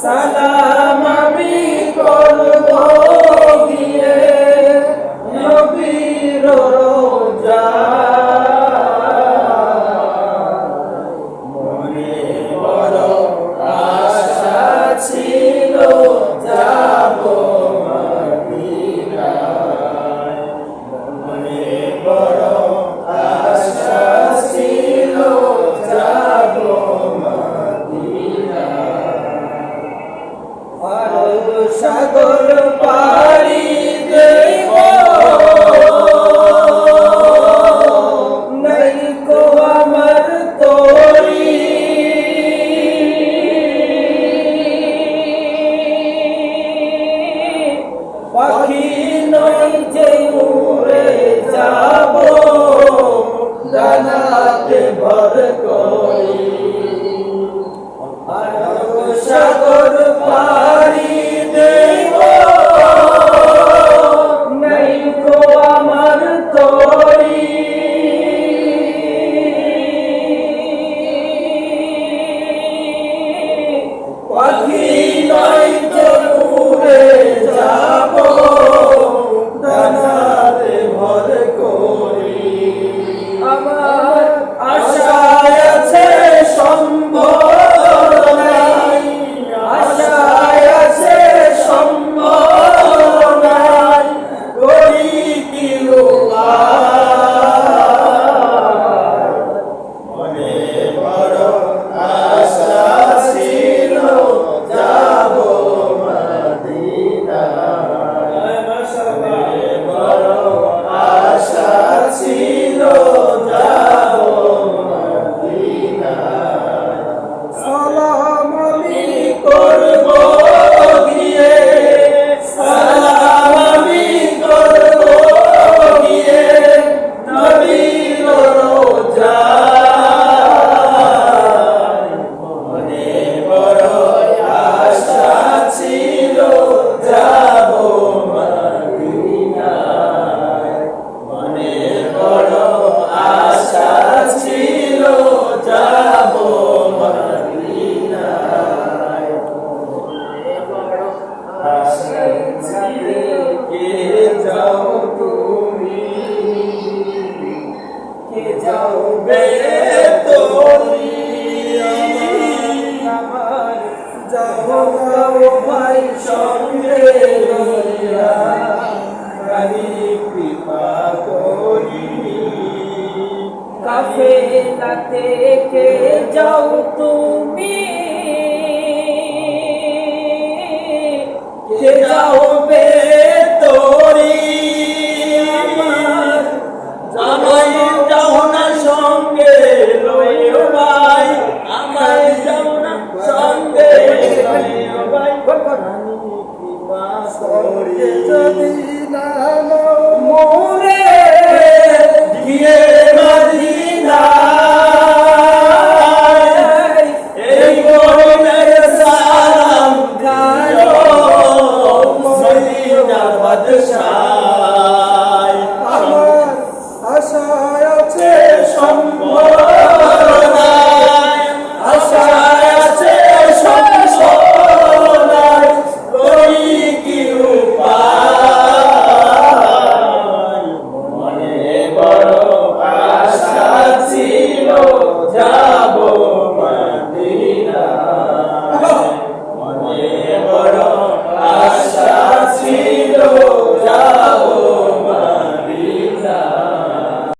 সালাম সাগর পারি দেব। নাইকো আমার তোরি। পাখি নই যাব ডানাতে ভর করি। থেকে যাও তো